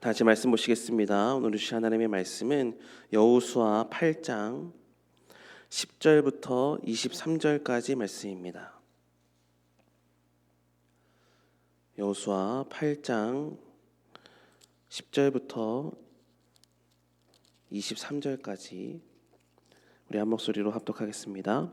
다시 말씀 보시겠습니다. 오늘 주신 하나님의 말씀은 여호수아 8장 10절부터 23절까지 말씀입니다. 여호수아 8장 10절부터 23절까지 우리 한 목소리로 합독하겠습니다.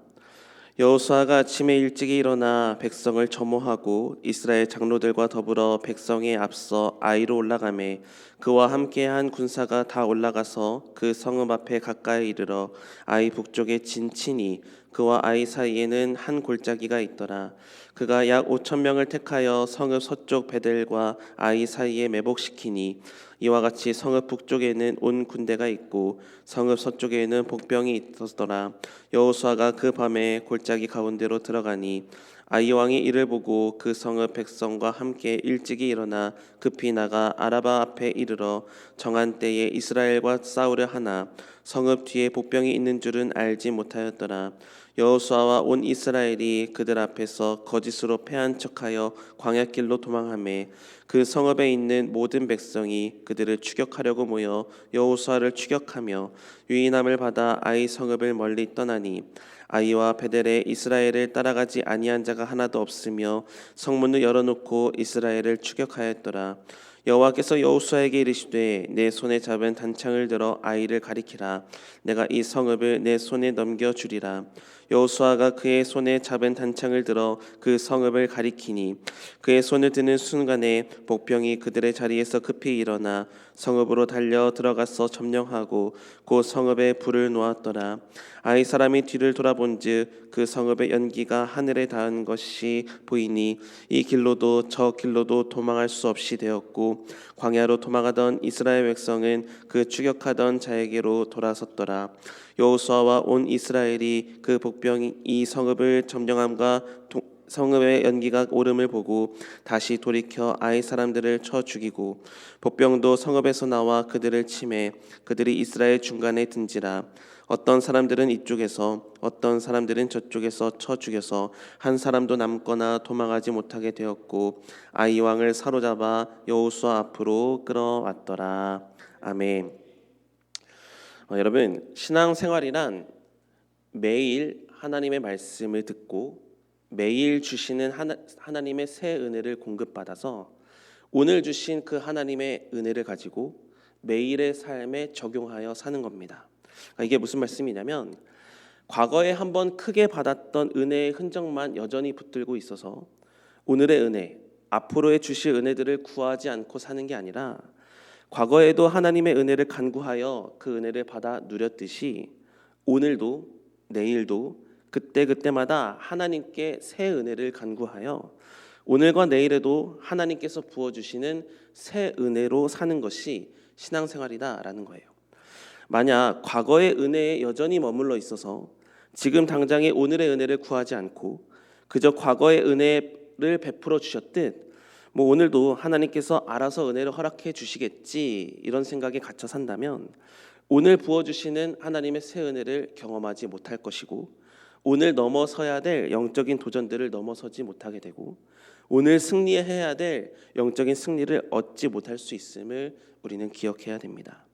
여호수아가 아침에 일찍이 일어나 백성을 점호하고 이스라엘 장로들과 더불어 백성에 앞서 아이로 올라가매 그와 함께한 군사가 다 올라가서 그 성읍 앞에 가까이 이르러 아이 북쪽에 진친이 그와 아이 사이에는 한 골짜기가 있더라. 그가 약 5천 명을 택하여 성읍 서쪽 베델과 아이 사이에 매복시키니 이와 같이 성읍 북쪽에는 온 군대가 있고 성읍 서쪽에는 복병이 있었더라. 여호수아가 그 밤에 골짜기 가운데로 들어가니 아이 왕이 이를 보고 그 성읍 백성과 함께 일찍이 일어나 급히 나가 아라바 앞에 이르러 정한 때에 이스라엘과 싸우려 하나 성읍 뒤에 복병이 있는 줄은 알지 못하였더라. 여호수아와 온 이스라엘이 그들 앞에서 거짓으로 패한 척하여 광야길로 도망하매 그 성읍에 있는 모든 백성이 그들을 추격하려고 모여 여호수아를 추격하며 유인함을 받아 아이 성읍을 멀리 떠나니 아이와 베델에 이스라엘을 따라가지 아니한 자가 하나도 없으며 성문을 열어놓고 이스라엘을 추격하였더라. 여호와께서 여호수아에게 이르시되 내 손에 잡은 단창을 들어 아이를 가리키라. 내가 이 성읍을 내 손에 넘겨 주리라 여호수아가 그의 손에 잡은 단창을 들어 그 성읍을 가리키니 그의 손을 드는 순간에 복병이 그들의 자리에서 급히 일어나 성읍으로 달려 들어가서 점령하고 그 성읍에 불을 놓았더라. 아이 사람이 뒤를 돌아본즉 그 성읍의 연기가 하늘에 닿은 것이 보이니 이 길로도 저 길로도 도망할 수 없이 되었고 광야로 도망하던 이스라엘 백성은 그 추격하던 자에게로 돌아섰더라 여호수아와 온 이스라엘이 그 복병이 이 성읍을 점령함과 도- 성읍의 연기가 오름을 보고 다시 돌이켜 아이 사람들을 쳐 죽이고 복병도 성읍에서 나와 그들을 치매 그들이 이스라엘 중간에 든지라 어떤 사람들은 이쪽에서 어떤 사람들은 저쪽에서 쳐 죽여서 한 사람도 남거나 도망하지 못하게 되었고 아이 왕을 사로잡아 여호수아 앞으로 끌어왔더라 아멘. 어, 여러분 신앙생활이란 매일 하나님의 말씀을 듣고 매일 주시는 하나, 하나님의 새 은혜를 공급받아서 오늘 주신 그 하나님의 은혜를 가지고 매일의 삶에 적용하여 사는 겁니다. 그러니까 이게 무슨 말씀이냐면 과거에 한번 크게 받았던 은혜의 흔적만 여전히 붙들고 있어서 오늘의 은혜, 앞으로의 주실 은혜들을 구하지 않고 사는 게 아니라 과거에도 하나님의 은혜를 간구하여 그 은혜를 받아 누렸듯이 오늘도 내일도 그때 그때마다 하나님께 새 은혜를 간구하여 오늘과 내일에도 하나님께서 부어 주시는 새 은혜로 사는 것이 신앙생활이다라는 거예요. 만약 과거의 은혜에 여전히 머물러 있어서 지금 당장의 오늘의 은혜를 구하지 않고 그저 과거의 은혜를 베풀어 주셨듯 뭐 오늘도 하나님께서 알아서 은혜를 허락해 주시겠지 이런 생각에 갇혀 산다면 오늘 부어 주시는 하나님의 새 은혜를 경험하지 못할 것이고 오늘 넘어서야 될 영적인 도전들을 넘어서지 못하게 되고 오늘 승리해야 될 영적인 승리를 얻지 못할 수 있음을 우리는 기억해야 됩니다.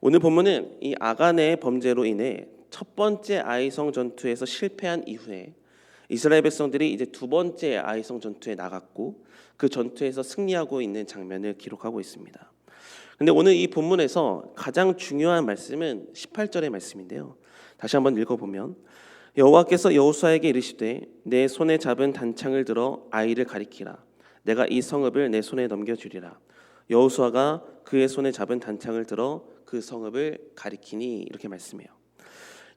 오늘 본문은 이 아간의 범죄로 인해 첫 번째 아이성 전투에서 실패한 이후에 이스라엘 백성들이 이제 두 번째 아이성 전투에 나갔고 그 전투에서 승리하고 있는 장면을 기록하고 있습니다. 근데 오늘 이 본문에서 가장 중요한 말씀은 18절의 말씀인데요. 다시 한번 읽어 보면 여호와께서 여호수아에게 이르시되 내 손에 잡은 단창을 들어 아이를 가리키라 내가 이 성읍을 내 손에 넘겨 주리라 여호수아가 그의 손에 잡은 단창을 들어 그 성읍을 가리키니 이렇게 말씀해요.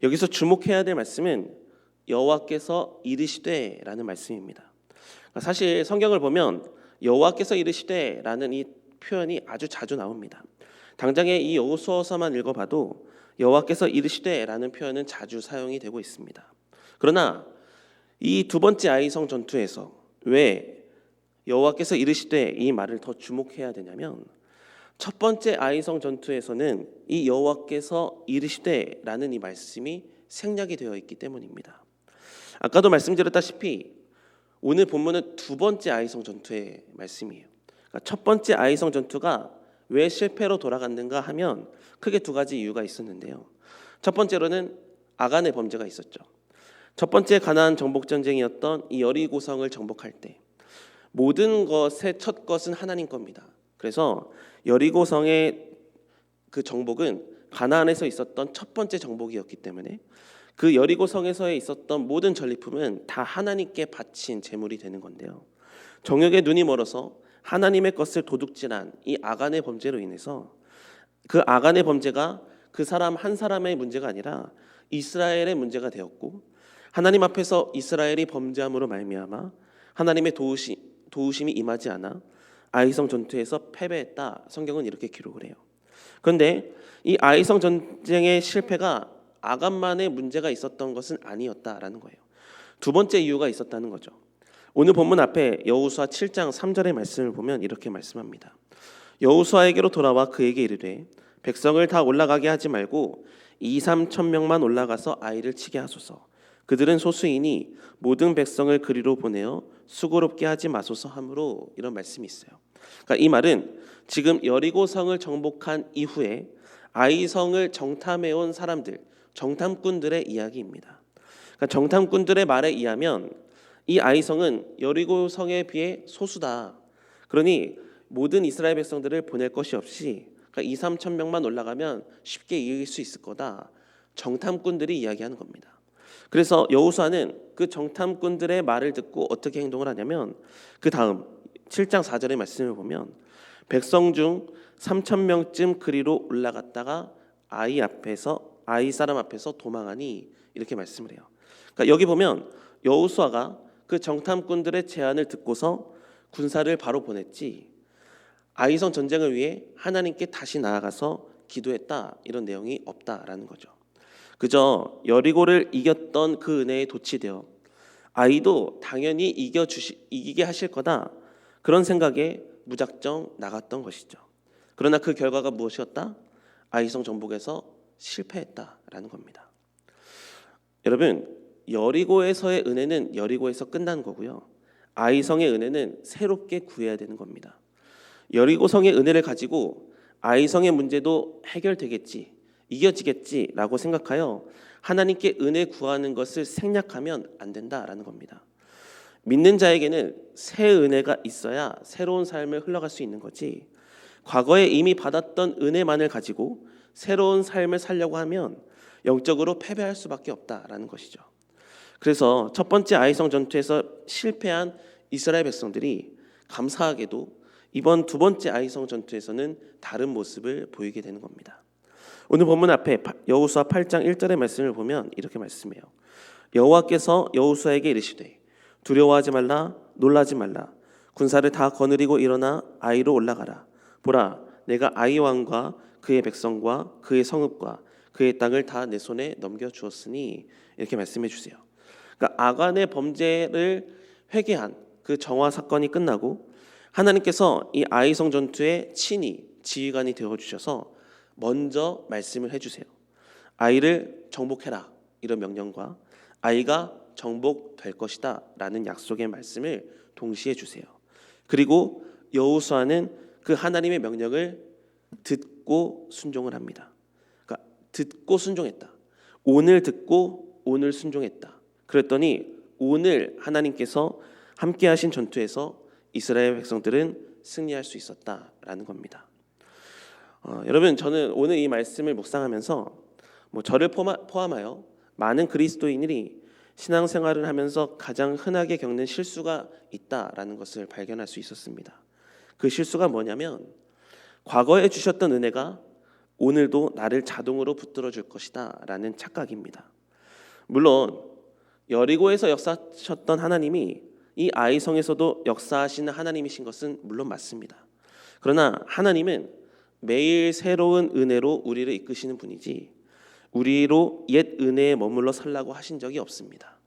여기서 주목해야 될 말씀은 여호와께서 이르시되라는 말씀입니다. 그러니까 사실 성경을 보면 여호와께서 이르시되라는 이 표현이 아주 자주 나옵니다. 당장에 이 여호수아서만 읽어봐도 여호와께서 이르시되라는 표현은 자주 사용이 되고 있습니다. 그러나 이 두 번째 아이성 전투에서 왜 여호와께서 이르시되 이 말을 더 주목해야 되냐면 첫 번째 아이성 전투에서는 이 여호와께서 이르시되라는 이 말씀이 생략이 되어 있기 때문입니다. 아까도 말씀드렸다시피 오늘 본문은 두 번째 아이성 전투의 말씀이에요. 그러니까 첫 번째 아이성 전투가 왜 실패로 돌아갔는가 하면 크게 두 가지 이유가 있었는데요. 첫 번째로는 아간의 범죄가 있었죠. 첫 번째 가나안 정복 전쟁이었던 이 여리고성을 정복할 때 모든 것의 첫 것은 하나님 겁니다. 그래서 여리고성의 그 정복은 가나안에서 있었던 첫 번째 정복이었기 때문에 그 여리고 성에서 있었던 모든 전리품은 다 하나님께 바친 제물이 되는 건데요. 정욕의 눈이 멀어서 하나님의 것을 도둑질한 이 아간의 범죄로 인해서 그 아간의 범죄가 그 사람 한 사람의 문제가 아니라 이스라엘의 문제가 되었고 하나님 앞에서 이스라엘이 범죄함으로 말미암아 하나님의 도우시, 도우심이 임하지 않아 아이성 전투에서 패배했다. 성경은 이렇게 기록을 해요. 그런데 이 아이성 전쟁의 실패가 아간만의 문제가 있었던 것은 아니었다라는 거예요. 두 번째 이유가 있었다는 거죠. 오늘 본문 앞에 여호수아 7장 3절의 말씀을 보면 이렇게 말씀합니다. 여호수아에게로 돌아와 그에게 이르되 백성을 다 올라가게 하지 말고 2, 3천 명만 올라가서 아이를 치게 하소서. 그들은 소수이니 모든 백성을 그리로 보내어 수고롭게 하지 마소서 하므로 이런 말씀이 있어요. 그러니까 이 말은 지금 여리고 성을 정복한 이후에 아이성을 정탐해 온 사람들, 정탐꾼들의 이야기입니다. 그러니까 정탐꾼들의 말에 의하면 이 아이성은 여리고 성에 비해 소수다. 그러니 모든 이스라엘 백성들을 보낼 것이 없이 그러니까 2, 3천 명만 올라가면 쉽게 이길 수 있을 거다. 정탐꾼들이 이야기하는 겁니다. 그래서 여호수아는 그 정탐꾼들의 말을 듣고 어떻게 행동을 하냐면 그 다음 7장 4절의 말씀을 보면 백성 중 3천 명쯤 그리로 올라갔다가 아이 앞에서 아이 사람 앞에서 도망하니 이렇게 말씀을 해요. 그러니까 여기 보면 여호수아가 그 정탐꾼들의 제안을 듣고서 군사를 바로 보냈지 아이성 전쟁을 위해 하나님께 다시 나아가서 기도했다 이런 내용이 없다라는 거죠. 그저 여리고를 이겼던 그 은혜에 도취되어 아이도 당연히 이겨 주시 이기게 하실 거다 그런 생각에 무작정 나갔던 것이죠. 그러나 그 결과가 무엇이었다? 아이성 정복에서 실패했다라는 겁니다. 여러분 여리고에서의 은혜는 여리고에서 끝난 거고요. 아이성의 은혜는 새롭게 구해야 되는 겁니다. 여리고성의 은혜를 가지고 아이성의 문제도 해결되겠지, 이겨지겠지라고 생각하여 하나님께 은혜 구하는 것을 생략하면 안 된다라는 겁니다. 믿는 자에게는 새 은혜가 있어야 새로운 삶을 흘러갈 수 있는 거지. 과거에 이미 받았던 은혜만을 가지고 새로운 삶을 살려고 하면 영적으로 패배할 수밖에 없다라는 것이죠. 그래서 첫 번째 아이성 전투에서 실패한 이스라엘 백성들이 감사하게도 이번 두 번째 아이성 전투에서는 다른 모습을 보이게 되는 겁니다. 오늘 본문 앞에 여호수아 8장 1절의 말씀을 보면 이렇게 말씀해요. 여호와께서 여호수아에게 이르시되 두려워하지 말라 놀라지 말라 군사를 다 거느리고 일어나 아이로 올라가라 보라 내가 아이 왕과 그의 백성과 그의 성읍과 그의 땅을 다 내 손에 넘겨 주었으니 이렇게 말씀해 주세요. 그러니까 아간의 범죄를 회개한 그 정화 사건이 끝나고 하나님께서 이 아이성 전투의 친히 지휘관이 되어 주셔서 먼저 말씀을 해 주세요. 아이를 정복해라 이런 명령과 아이가 정복될 것이다라는 약속의 말씀을 동시에 주세요. 그리고 여호수아는 그 하나님의 명령을 듣 고 순종을 합니다. 그러니까 듣고 순종했다. 오늘 듣고 오늘 순종했다. 그랬더니 오늘 하나님께서 함께 하신 전투에서 이스라엘 백성들은 승리할 수 있었다라는 겁니다. 어, 여러분 저는 오늘 이 말씀을 묵상하면서 뭐 저를 포함하여 많은 그리스도인들이 신앙생활을 하면서 가장 흔하게 겪는 실수가 있다라는 것을 발견할 수 있었습니다. 그 실수가 뭐냐면 과거에 주셨던 은혜가 오늘도 나를 자동으로 붙들어 줄 것이다 라는 착각입니다. 물론 여리고에서 역사하셨던 하나님이 이 아이성에서도 역사하시는 하나님이신 것은 물론 맞습니다. 그러나 하나님은 매일 새로운 은혜로 우리를 이끄시는 분이지 우리로 옛 은혜에 머물러 살라고 하신 적이 없습니다.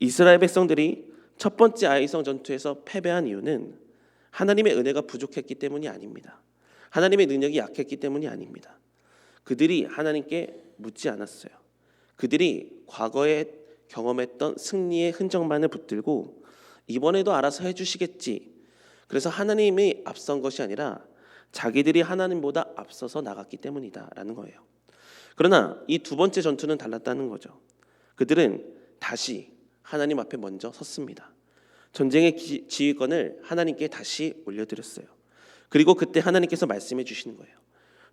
이스라엘 백성들이 첫 번째 아이성 전투에서 패배한 이유는 하나님의 은혜가 부족했기 때문이 아닙니다. 하나님의 능력이 약했기 때문이 아닙니다. 그들이 하나님께 묻지 않았어요. 그들이 과거에 경험했던 승리의 흔적만을 붙들고 이번에도 알아서 해주시겠지. 그래서 하나님이 앞선 것이 아니라 자기들이 하나님보다 앞서서 나갔기 때문이다라는 거예요. 그러나 이 두 번째 전투는 달랐다는 거죠. 그들은 다시 하나님 앞에 먼저 섰습니다. 전쟁의 기- 지휘권을 하나님께 다시 올려드렸어요. 그리고 그때 하나님께서 말씀해 주시는 거예요.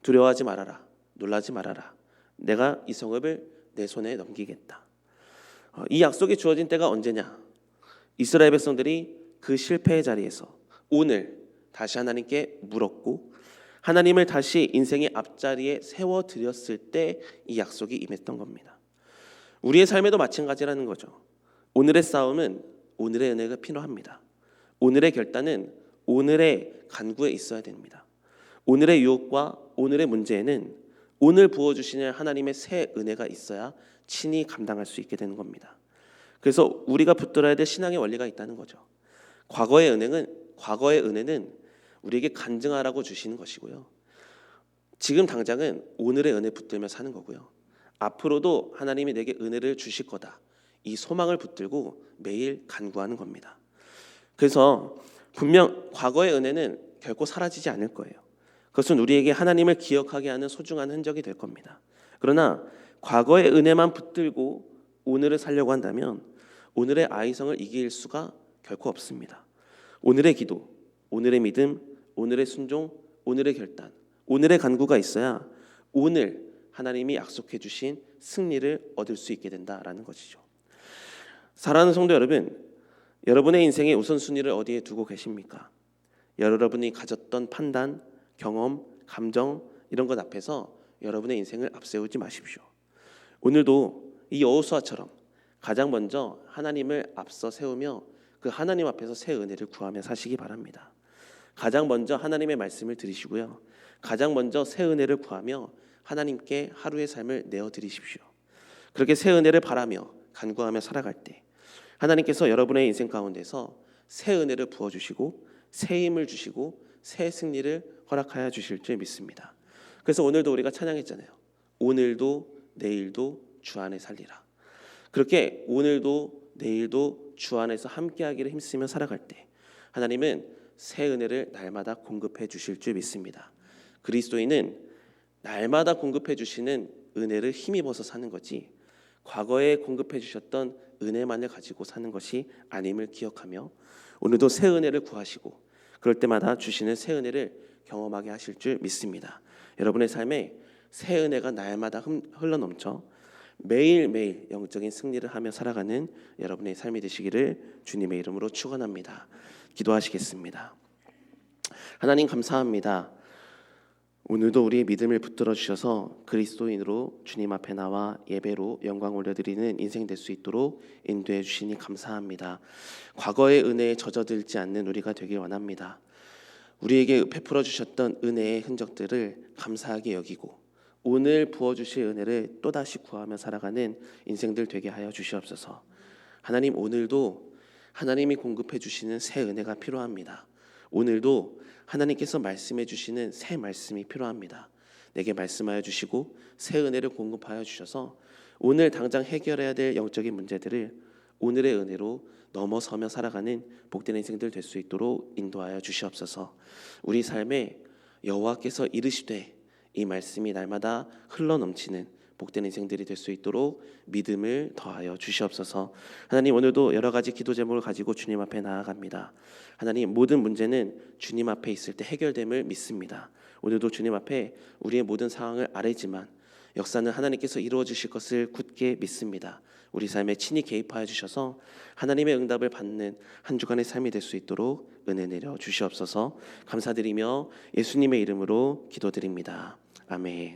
두려워하지 말아라. 놀라지 말아라. 내가 이 성읍을 내 손에 넘기겠다. 어, 이 약속이 주어진 때가 언제냐? 이스라엘 백성들이 그 실패의 자리에서 오늘 다시 하나님께 물었고 하나님을 다시 인생의 앞자리에 세워 드렸을 때 이 약속이 임했던 겁니다. 우리의 삶에도 마찬가지라는 거죠. 오늘의 싸움은 오늘의 은혜가 필요합니다. 오늘의 결단은 오늘의 간구에 있어야 됩니다. 오늘의 유혹과 오늘의 문제에는 오늘 부어주시는 하나님의 새 은혜가 있어야 친히 감당할 수 있게 되는 겁니다. 그래서 우리가 붙들어야 될 신앙의 원리가 있다는 거죠. 과거의 은혜는 과거의 은혜는 우리에게 간증하라고 주시는 것이고요. 지금 당장은 오늘의 은혜 붙들며 사는 거고요. 앞으로도 하나님이 내게 은혜를 주실 거다. 이 소망을 붙들고 매일 간구하는 겁니다. 그래서 분명 과거의 은혜는 결코 사라지지 않을 거예요. 그것은 우리에게 하나님을 기억하게 하는 소중한 흔적이 될 겁니다. 그러나 과거의 은혜만 붙들고 오늘을 살려고 한다면 오늘의 아이성을 이길 수가 결코 없습니다. 오늘의 기도, 오늘의 믿음, 오늘의 순종, 오늘의 결단, 오늘의 간구가 있어야 오늘 하나님이 약속해 주신 승리를 얻을 수 있게 된다라는 것이죠. 사랑하는 성도 여러분, 여러분의 인생의 우선순위를 어디에 두고 계십니까? 여러분이 가졌던 판단, 경험, 감정 이런 것 앞에서 여러분의 인생을 앞세우지 마십시오. 오늘도 이 여호수아처럼 가장 먼저 하나님을 앞서 세우며 그 하나님 앞에서 새 은혜를 구하며 사시기 바랍니다. 가장 먼저 하나님의 말씀을 들으시고요. 가장 먼저 새 은혜를 구하며 하나님께 하루의 삶을 내어 드리십시오. 그렇게 새 은혜를 바라며 간구하며 살아갈 때 하나님께서 여러분의 인생 가운데서 새 은혜를 부어 주시고 새 힘을 주시고 새 승리를 허락하여 주실 줄 믿습니다. 그래서 오늘도 우리가 찬양했잖아요. 오늘도 내일도 주 안에 살리라. 그렇게 오늘도 내일도 주 안에서 함께하기를 힘쓰며 살아갈 때 하나님은 새 은혜를 날마다 공급해 주실 줄 믿습니다. 그리스도인은 날마다 공급해 주시는 은혜를 힘입어서 사는 거지 과거에 공급해 주셨던 은혜만을 가지고 사는 것이 아님을 기억하며 오늘도 새 은혜를 구하시고 그럴 때마다 주시는 새 은혜를 경험하게 하실 줄 믿습니다. 여러분의 삶에 새 은혜가 날마다 흘러 넘쳐 매일매일 영적인 승리를 하며 살아가는 여러분의 삶이 되시기를 주님의 이름으로 축원합니다. 기도하시겠습니다. 하나님 감사합니다. 오늘도 우리의 믿음을 붙들어 주셔서 그리스도인으로 주님 앞에 나와 예배로 영광 올려드리는 인생 될 수 있도록 인도해 주시니 감사합니다. 과거의 은혜에 젖어들지 않는 우리가 되길 원합니다. 우리에게 베풀어 주셨던 은혜의 흔적들을 감사하게 여기고 오늘 부어 주실 은혜를 또다시 구하며 살아가는 인생들 되게 하여 주시옵소서. 하나님 오늘도 하나님이 공급해 주시는 새 은혜가 필요합니다. 오늘도 하나님께서 말씀해 주시는 새 말씀이 필요합니다. 내게 말씀하여 주시고 새 은혜를 공급하여 주셔서 오늘 당장 해결해야 될 영적인 문제들을 오늘의 은혜로 넘어서며 살아가는 복된 인생들 될 수 있도록 인도하여 주시옵소서. 우리 삶에 여호와께서 이르시되 이 말씀이 날마다 흘러 넘치는 복된 인생들이 될 수 있도록 믿음을 더하여 주시옵소서. 하나님 오늘도 여러 가지 기도 제목을 가지고 주님 앞에 나아갑니다. 하나님 모든 문제는 주님 앞에 있을 때 해결됨을 믿습니다. 오늘도 주님 앞에 우리의 모든 상황을 아뢰지만 역사는 하나님께서 이루어 주실 것을 굳게 믿습니다. 우리 삶에 친히 개입하여 주셔서 하나님의 응답을 받는 한 주간의 삶이 될 수 있도록 은혜 내려 주시옵소서. 감사드리며 예수님의 이름으로 기도드립니다. 아멘.